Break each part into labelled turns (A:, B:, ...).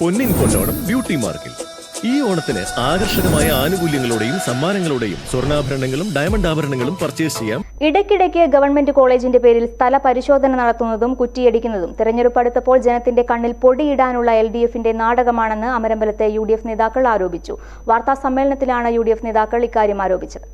A: പൊന്നിൻ കൊണ്ടോണം ബ്യൂട്ടി മാർക്കിൽ. ഈ ഓണത്തിന് ആകർഷകമായ ആനുകൂല്യങ്ങളോടെയും സമ്മാനങ്ങളോടെയും സ്വർണാഭരണങ്ങളും ഡയമണ്ട് ആഭരണങ്ങളും പർച്ചേസ് ചെയ്യാം.
B: ഇടയ്ക്കിടയ്ക്ക് ഗവൺമെന്റ് കോളേജിന്റെ പേരിൽ സ്ഥല പരിശോധന നടത്തുന്നതും കുറ്റിയടിക്കുന്നതും തെരഞ്ഞെടുപ്പ് അടുത്തപ്പോൾ ജനത്തിന്റെ കണ്ണിൽ പൊടിയിടാനുള്ള എൽ ഡി എഫിന്റെ നാടകമാണെന്ന് അമരമ്പലത്തെ യു ഡി എഫ് നേതാക്കൾ ആരോപിച്ചു. വാർത്താ സമ്മേളനത്തിലാണ് യു ഡി എഫ് നേതാക്കൾ ഇക്കാര്യം ആരോപിച്ചത്.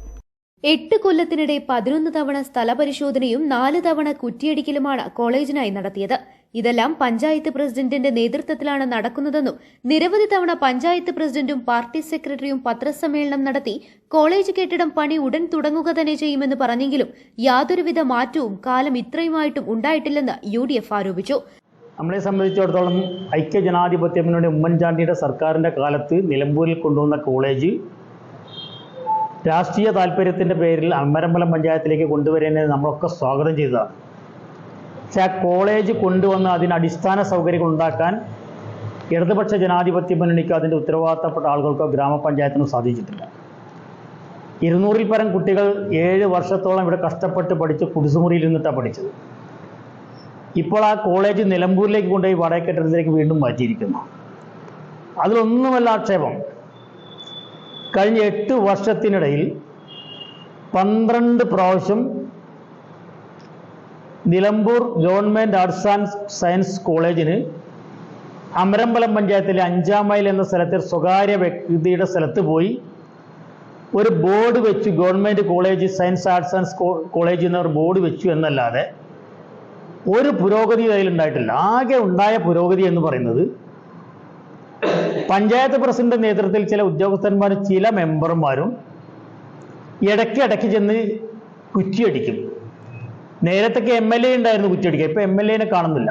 C: എട്ട് കൊല്ലത്തിനിടെ പതിനൊന്ന് തവണ സ്ഥലപരിശോധനയും നാല് തവണ കുറ്റിയടിക്കലുമാണ് കോളേജിനായി നടത്തിയത്. ഇതെല്ലാം പഞ്ചായത്ത് പ്രസിഡന്റിന്റെ നേതൃത്വത്തിലാണ് നടക്കുന്നതെന്നും നിരവധി തവണ പഞ്ചായത്ത് പ്രസിഡന്റും പാർട്ടി സെക്രട്ടറിയും പത്രസമ്മേളനം നടത്തി കോളേജ് കെട്ടിടം പണി ഉടൻ തുടങ്ങുക തന്നെ ചെയ്യുമെന്ന് പറഞ്ഞെങ്കിലും യാതൊരുവിധ മാറ്റവും കാലം ഇത്രയുമായിട്ടും ഉണ്ടായിട്ടില്ലെന്ന് യു ആരോപിച്ചു.
D: നമ്മളെ സംബന്ധിച്ചിടത്തോളം ഐക്യജനാധിപത്യ മുന്നണി ഉമ്മൻചാണ്ടിയുടെ സർക്കാരിന്റെ കാലത്ത് നിലമ്പൂരിൽ കൊണ്ടുവന്ന കോളേജ് രാഷ്ട്രീയ താല്പര്യത്തിന്റെ പേരിൽ അമ്മരമ്പലം പഞ്ചായത്തിലേക്ക് കൊണ്ടുവരുന്നതിന് നമ്മളൊക്കെ സ്വാഗതം ചെയ്തതാണ്. പക്ഷേ ആ കോളേജ് കൊണ്ടുവന്ന് അതിന് അടിസ്ഥാന സൗകര്യങ്ങൾ ഉണ്ടാക്കാൻ ഇടതുപക്ഷ ജനാധിപത്യ മുന്നണിക്കോ അതിന്റെ ഉത്തരവാദിത്തപ്പെട്ട ആളുകൾക്കോ ഗ്രാമപഞ്ചായത്തിനോ സാധിച്ചിട്ടില്ല. ഇരുന്നൂറിൽ പരം കുട്ടികൾ ഏഴ് വർഷത്തോളം ഇവിടെ കഷ്ടപ്പെട്ട് പഠിച്ച് കുടിസുമുറിയിൽ നിന്നിട്ടാണ് പഠിച്ചത്. ഇപ്പോൾ ആ കോളേജ് നിലമ്പൂരിലേക്ക് കൊണ്ടുപോയി വടക്കെട്ടിടത്തിലേക്ക് വീണ്ടും മാറ്റിയിരിക്കുന്നു. അതിലൊന്നുമല്ല ആക്ഷേപം. കഴിഞ്ഞ എട്ട് വർഷത്തിനിടയിൽ പന്ത്രണ്ട് പ്രാവശ്യം Nilambur government arts and science കോളേജിന് അമരമ്പലം പഞ്ചായത്തിലെ അഞ്ചാം മൈൽ എന്ന സ്ഥലത്തെ സ്വകാര്യ വ്യക്തിയുടെ സ്ഥലത്ത് പോയി. ഒരു ബോർഡ് വെച്ചു. Government college science arts and college എന്നൊരു ബോർഡ് വെച്ചു എന്നല്ലാതെ ഒരു പുരോഗതി അതിലുണ്ടായിട്ടില്ല ആകെ ഉണ്ടായ പുരോഗതി എന്ന് പറയുന്നത് പഞ്ചായത്ത് പ്രസിഡന്റ് നേതൃത്വത്തിൽ ചില ഉദ്യോഗസ്ഥന്മാരും ചില മെമ്പർമാരും ഇടയ്ക്ക് ഇടയ്ക്ക് ചെന്ന് കുറ്റിയടിക്കും. നേരത്തൊക്കെ എം എൽ എ ഉണ്ടായിരുന്നു കുറ്റിയടിക്കുക ഇപ്പൊ എം എൽ എനെ കാണുന്നില്ല.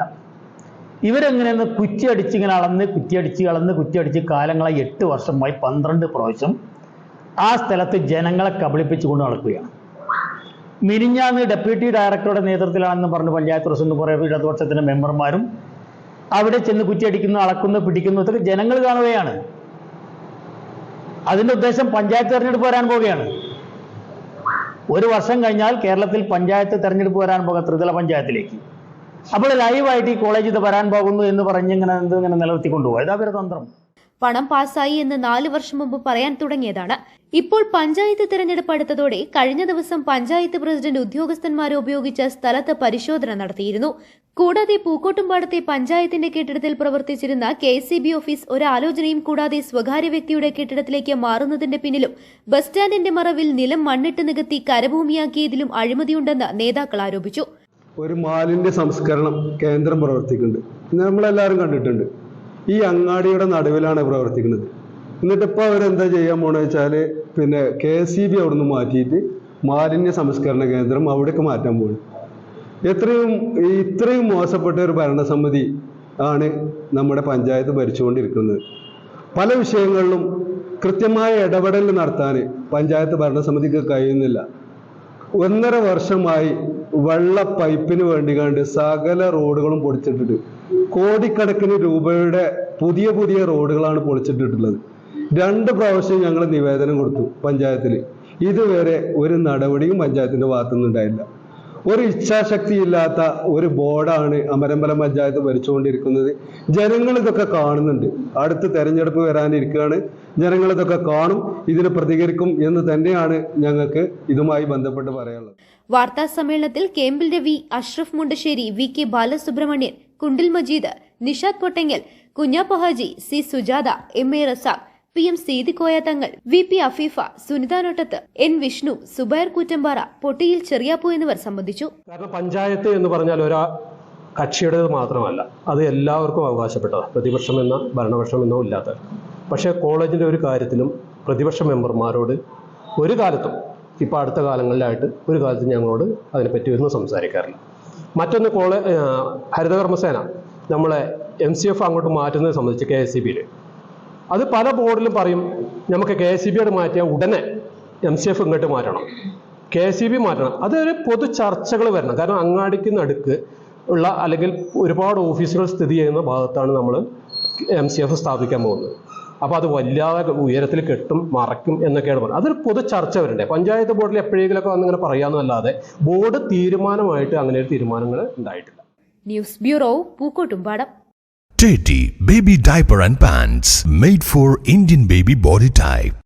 D: ഇവരെങ്ങനെയെന്ന് കുറ്റിയടിച്ച് ഇങ്ങനെ അളന്ന് കുറ്റിയടിച്ച് അളന്ന് കുറ്റിയടിച്ച് കാലങ്ങളായി എട്ട് വർഷമായി പന്ത്രണ്ട് പ്രാവശ്യം ആ സ്ഥലത്ത് ജനങ്ങളെ കബളിപ്പിച്ചുകൊണ്ട് നടക്കുകയാണ്. മിനിഞ്ഞാന്ന് ഡെപ്യൂട്ടി ഡയറക്ടറുടെ നേതൃത്വത്തിലാണെന്ന് പറഞ്ഞ് പഞ്ചായത്ത് പ്രസിഡന്റ് കുറേ ഇടതുപക്ഷത്തിന്റെ മെമ്പർമാരും അവിടെ ചെന്ന് കുറ്റിയടിക്കുന്നു അളക്കുന്നു പിടിക്കുന്നു ഇതൊക്കെ ജനങ്ങൾ കാണുകയാണ്. അതിന്റെ ഉദ്ദേശം പഞ്ചായത്ത് തെരഞ്ഞെടുപ്പ് വരാൻ പോവുകയാണ്. ഒരു വർഷം കഴിഞ്ഞാൽ കേരളത്തിൽ പഞ്ചായത്ത് തെരഞ്ഞെടുപ്പ് വരാൻ പോകുക ത്രിതല പഞ്ചായത്തിലേക്ക്. അപ്പോൾ ലൈവായിട്ട് ഈ കോളേജ് ഇത് വരാൻ പോകുന്നു എന്ന് പറഞ്ഞ് ഇങ്ങനെ എന്ത് ഇങ്ങനെ നിലനിർത്തിക്കൊണ്ടുപോകുക ഇതാ തന്ത്രം
C: പണം പാസ്സായി എന്ന് നാലു വർഷം മുമ്പ് പറയാൻ തുടങ്ങിയതാണ്. ഇപ്പോൾ പഞ്ചായത്ത് തിരഞ്ഞെടുപ്പ് അടുത്തതോടെ കഴിഞ്ഞ ദിവസം പഞ്ചായത്ത് പ്രസിഡന്റ് ഉദ്യോഗസ്ഥന്മാരെ ഉപയോഗിച്ച സ്ഥലത്ത് പരിശോധന നടത്തിയിരുന്നു. കൂടാതെ പൂക്കോട്ടുംപാടത്തെ പഞ്ചായത്തിന്റെ കെട്ടിടത്തിൽ പ്രവർത്തിച്ചിരുന്ന കെ ഓഫീസ് ഒരാലോചനയും കൂടാതെ സ്വകാര്യ വ്യക്തിയുടെ കെട്ടിടത്തിലേക്ക് മാറുന്നതിന്റെ പിന്നിലും ബസ് സ്റ്റാൻഡിന്റെ മറവിൽ നിലം മണ്ണിട്ട് നികത്തി കരഭൂമിയാക്കിയതിലും അഴിമതിയുണ്ടെന്ന് നേതാക്കൾ ആരോപിച്ചു.
E: ഒരു മാലിന്യ സംസ്കരണം കേന്ദ്രം പ്രവർത്തിക്കുന്നുണ്ട്. നമ്മളെല്ലാവരും കണ്ടിട്ടുണ്ട്. ഈ അങ്ങാടിയുടെ നടുവിലാണ് പ്രവർത്തിക്കുന്നത്. എന്നിട്ട് ഇപ്പോൾ അവരെന്താ ചെയ്യാൻ പോണെന്ന് വെച്ചാൽ പിന്നെ കെ എസ് ഇ ബി അവിടുന്ന് മാറ്റിയിട്ട് മാലിന്യ സംസ്കരണ കേന്ദ്രം അവിടേക്ക് മാറ്റാൻ പോകുന്നു എത്രയും ഇത്രയും മോശപ്പെട്ട ഒരു ഭരണസമിതി ആണ് നമ്മുടെ പഞ്ചായത്ത് ഭരിച്ചുകൊണ്ടിരിക്കുന്നത്. പല വിഷയങ്ങളിലും കൃത്യമായ ഇടപെടൽ നടത്താൻ പഞ്ചായത്ത് ഭരണസമിതിക്ക് കഴിയുന്നില്ല. ഒന്നര വർഷമായി വെള്ള പൈപ്പിന് വേണ്ടി കണ്ട് സകല റോഡുകളും പൊളിച്ചിട്ടിട്ട് കോടിക്കണക്കിന് രൂപയുടെ പുതിയ പുതിയ റോഡുകളാണ് പൊളിച്ചിട്ടിട്ടുള്ളത്. രണ്ട് പ്രാവശ്യം ഞങ്ങൾ നിവേദനം കൊടുത്തു പഞ്ചായത്തിൽ ഇതുവരെ ഒരു നടപടിയും പഞ്ചായത്തിന്റെ ഭാഗത്തുനിന്ന് ഉണ്ടായില്ല ഒരു ഇച്ഛാശക്തി ഇല്ലാത്ത ഒരു ബോർഡാണ് അമരമ്പലം പഞ്ചായത്ത് ഭരിച്ചുകൊണ്ടിരിക്കുന്നത്. ജനങ്ങൾ ഇതൊക്കെ കാണുന്നുണ്ട്. അടുത്ത തെരഞ്ഞെടുപ്പ് വരാനിരിക്കുകയാണ്. ജനങ്ങൾ ഇതൊക്കെ കാണും ഇതിന് പ്രതികരിക്കും എന്ന് തന്നെയാണ് ഞങ്ങൾക്ക് ഇതുമായി ബന്ധപ്പെട്ട് പറയാനുള്ളത്.
C: വാർത്താ സമ്മേളനത്തിൽ Kembil Ravi Ashraf Mundassery V K Balasubramanian Kundil Majeed Nishad Pottenkal Kunjappohaji C Sujatha M A Razak P M Seethikoya Thangal V P Afeefa Sunitha Nottath N Vishnu Zubair Koottampara Pottiyil Cheriyappu എന്നിവർ സംബന്ധിച്ചു.
F: കാരണം പഞ്ചായത്ത് എന്ന് പറഞ്ഞാൽ ഒരാ കക്ഷിയുടേത് മാത്രമല്ല. അത് എല്ലാവർക്കും അവകാശപ്പെട്ടതാണ്. പ്രതിപക്ഷം എന്ന ഭരണപക്ഷം എന്നോ ഇല്ലാത്ത. പക്ഷേ കോളേജിന്റെ ഒരു കാര്യത്തിലും പ്രതിപക്ഷ മെമ്പർമാരോട് ഒരു കാലത്തും ഇപ്പോൾ അടുത്ത കാലങ്ങളിലായിട്ട് ഒരു കാലത്തും ഞങ്ങളോട് അതിനെപ്പറ്റി ഒന്നും സംസാരിക്കാറില്ല. മറ്റൊന്ന് കോളേ ഹരിതകർമ്മസേന നമ്മളെ എം സി എഫ് അങ്ങോട്ട് മാറ്റുന്നത് സംബന്ധിച്ച് കെ എസ് സി ബിയിൽ അത് പല ബോർഡിലും പറയും നമുക്ക് കെ സി ബിയോട് മാറ്റിയാൽ ഉടനെ എം സി എഫ് ഇങ്ങോട്ട് മാറ്റണം. കെ സി ബി മാറ്റണം. അതൊരു പൊതു ചർച്ചകൾ വരണം. കാരണം അങ്ങാടിക്ക് നടുക്ക് ഉള്ള അല്ലെങ്കിൽ ഒരുപാട് ഓഫീസുകൾ സ്ഥിതി ചെയ്യുന്ന ഭാഗത്താണ് നമ്മൾ എം സി എഫ് സ്ഥാപിക്കാൻ പോകുന്നത്. അപ്പോൾ അത് വല്ലാതെ ഉയരത്തിൽ കെട്ടും മറക്കും എന്നൊക്കെയാണ് പറയുന്നത് അതൊരു പൊതു ചർച്ച വരണ്ടേ? പഞ്ചായത്ത് ബോർഡിൽ എപ്പോഴെങ്കിലുമൊക്കെ വന്നിങ്ങനെ പറയാമെന്നല്ലാതെ ബോർഡ് തീരുമാനമായിട്ട് അങ്ങനെ ഒരു തീരുമാനങ്ങൾ ഉണ്ടായിട്ടില്ല.
C: News bureau Pookkottumpadam.
G: JT Baby Diaper and Pants Made for Indian Baby Body Type.